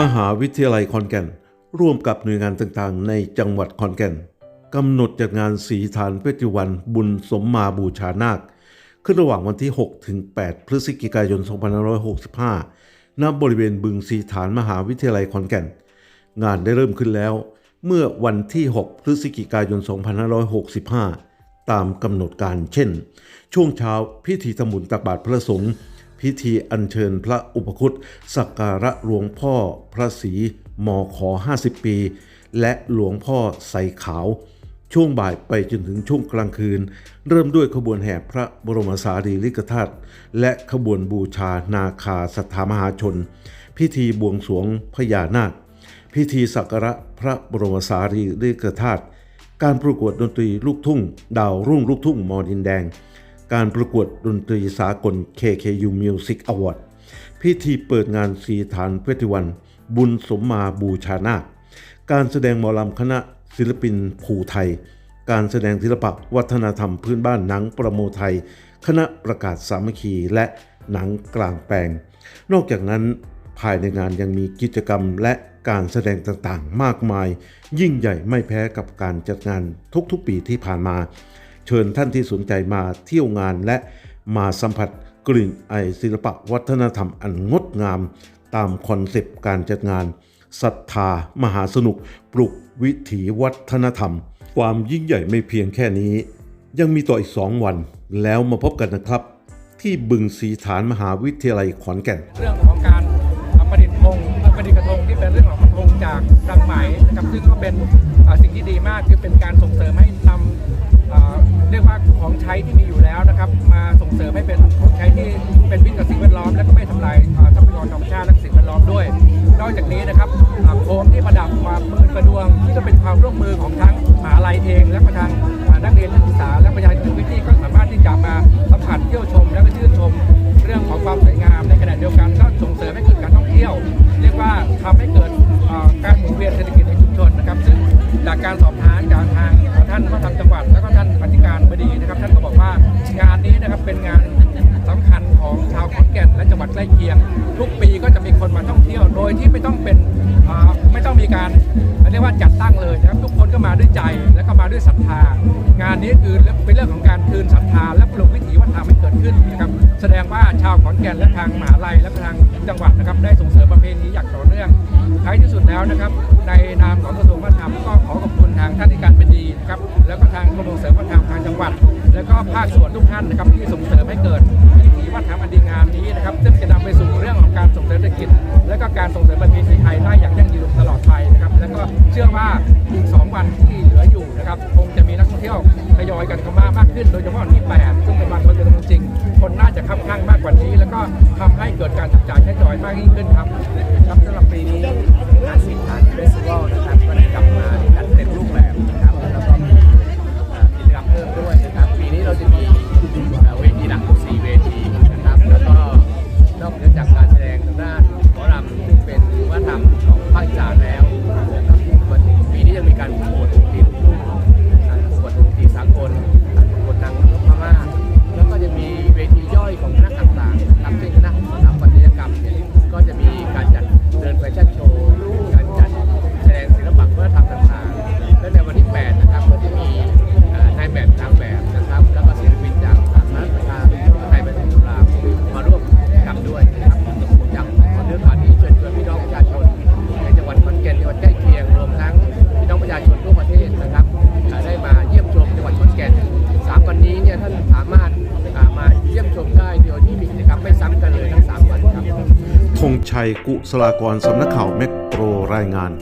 มหาวิทยาลัยขอนแก่น ร่วมกับหน่วยงานต่างๆ ในจังหวัดขอนแก่นกำหนดจัดงานสีฐานเฟสติวัลบุญสมมาบูชานาค ขึ้นระหว่างวันที่ 6 ถึง 8 พฤศจิกายน 2565 ณ บริเวณบึงสีฐานมหาวิทยาลัยขอนแก่น งานได้เริ่มขึ้นแล้ว เมื่อวันที่ 6 พฤศจิกายน 2565 ตามกำหนดการเช่น ช่วงเช้าพิธีทำบุญตักบาตรพระสงฆ์ พิธีอัญเชิญพระอุปคุตสักการะหลวงพ่อพระศรีมอขอ 50 ปี และหลวงพ่อใสขาว ช่วงบ่ายไปจนถึงช่วงกลางคืน เริ่มด้วยขบวนแห่พระบรมสารีริกธาตุและขบวนบูชานาคาสัทธามหาชน พิธีบวงสรวงพญานาค พิธีสักการะพระบรมสารีริกธาตุการประกวดดนตรีลูกทุ่ง ดาวรุ่งลูกทุ่งมอดินแดง การประกวดดนตรีสากล KKU Music Award พิธีเปิดงานสีฐานเฟสติวัลบุญสมมาบูชานาค การแสดงหมอลำคณะศิลปินภูไทย การแสดงศิลปะวัฒนธรรมพื้นบ้านหนังประโมไทย คณะประกาศสามัคคีและหนังกลางแปลง นอกจากนั้นภายในงานยังมีกิจกรรมและการแสดงต่างๆ มากมาย ยิ่งใหญ่ไม่แพ้กับการจัดงานทุกๆปีที่ผ่านมา เชิญท่านที่สนใจมาเที่ยวงานและมาสัมผัสกลิ่นไอศิลปะวัฒนธรรมอันงดงาม ตามคอนเซปต์การจัดงานศรัทธามหาสนุกปลุกวิถีวัฒนธรรม ความยิ่งใหญ่ไม่เพียงแค่นี้ ยังมีต่ออีก2วัน แล้วมาพบกันนะครับ ที่บึงสีฐานมหาวิทยาลัยขอนแก่น เรื่องของการประดิษฐ์ธงประดิษฐ์กระทงที่เป็นเรื่องของกระทงจากรังไหมนะครับซึ่งก็เป็นสิ่งที่ดีมากคือเป็นการส่งเสริมให้นำอ่า ที่มีอยู่แล้วนะครับ มาส่งเสริมให้เป็นของใช้ที่เป็นมิตรกับสิ่งแวดล้อม และก็ไม่ทำลายทรัพยากรธรรมชาติและสิ่งแวดล้อมด้วย นอกจากนี้นะครับโคมที่ประดับความมือกระดวงที่จะเป็นความร่วมมือของ เป็นงานสำคัญของชาวขอนแก่นและจังหวัดใกล้เคียง ทุกปีก็จะมีคนมาท่องเที่ยวโดยที่ไม่ต้องเป็นไม่ต้องมีการเรียกว่าจัดตั้งเลยนะครับทุกคนก็มาด้วยใจแล้วก็มาด้วยศรัทธา งานนี้คือเป็นเรื่องของการคืนศรัทธา และปลุกวิถีวัฒนธรรมให้เกิดขึ้นนะครับแสดงว่าชาวขอนแก่นและทางมหาลัยและทางจังหวัดนะครับได้ส่งเสริมประเพณีอย่างต่อเนื่องท้ายที่สุดแล้วนะครับในนามของกระทรวงวัฒนธรรม การส่งเสริมประเพณีไทยได้อย่างยั่งยืนตลอดไปนะครับ แล้วก็เชื่อว่าอีก 2 วันที่เหลืออยู่นะครับคงจะมีนักท่องเที่ยวทยอยกันเข้ามามากขึ้น โดยเฉพาะวันที่ 8 ซึ่งเป็นวันลอยกระทงจริง คนน่าจะคับข้างมากกว่านี้ แล้วก็ทำให้เกิดการจับจ่ายใช้จ่ายมากยิ่งขึ้นครับครับ ชัย กุศลากรสำนักข่าวแมกโรรายงาน